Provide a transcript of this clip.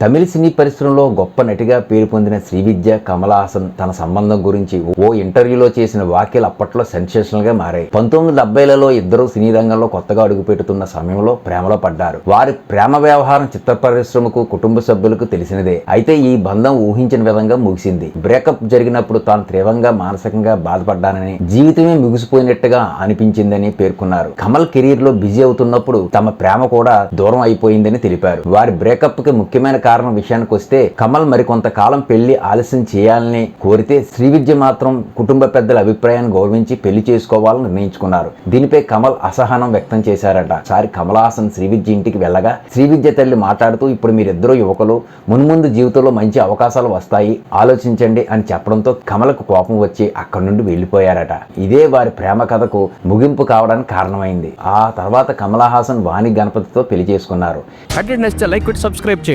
తమిళ సినీ పరిశ్రమలో గొప్ప నటిగా పేరు పొందిన శ్రీవిద్య కమలాసన్ తన సంబంధం గురించి ఓ ఇంటర్వ్యూలో చేసిన వ్యాఖ్యలు అప్పట్లో సెన్సేషనల్గా మారాయి. పంతొమ్మిది డెబ్బైలలో ఇద్దరు సినీ రంగంలో కొత్తగా అడుగుపెడుతున్న సమయంలో ప్రేమలో పడ్డారు. వారి ప్రేమ వ్యవహారం చిత్ర పరిశ్రమకు కుటుంబ సభ్యులకు తెలిసినదే. అయితే ఈ బంధం ఊహించిన విధంగా ముగిసింది. బ్రేకప్ జరిగినప్పుడు తాను తీవ్రంగా మానసికంగా బాధపడ్డానని జీవితమే ముగిసిపోయినట్టుగా అనిపించిందని పేర్కొన్నారు. కమల్ కెరీర్లో బిజీ అవుతున్నప్పుడు తమ ప్రేమ కూడా దూరం అయిపోయిందని తెలిపారు. వారి బ్రేకప్కి ముఖ్యమైన కారణం విషయానికి వస్తే కమల్ మరికొంతకాలం పెళ్ళి ఆలస్యం చేయాలని కోరితే శ్రీవిద్య మాత్రం కుటుంబ పెద్దల అభిప్రాయాన్ని గౌరవించి పెళ్ళి చేసుకోవాలని నిర్ణయించుకున్నారు. దీనిపై కమల్ అసహనం వ్యక్తం చేశారట. సారి కమలాసన్ శ్రీవిద్య ఇంటికి వెళ్ళగా శ్రీవిద్య తల్లి మాట్లాడుతూ ఇప్పుడు మీరిద్దరూ యువకులు మున్ముందు జీవితంలో మంచి అవకాశాలు వస్తాయి ఆలోచించండి అని చెప్పడంతో కమలకు కోపం వచ్చి అక్కడి నుండి వెళ్ళిపోయారట. ఇదే వారి ప్రేమ కథకు ముగింపు కావడానికి కారణమైంది. ఆ తర్వాత కమలహాసన్ వాణి గణపతితో పెళ్ళి చేసుకున్నారు. Like subscribe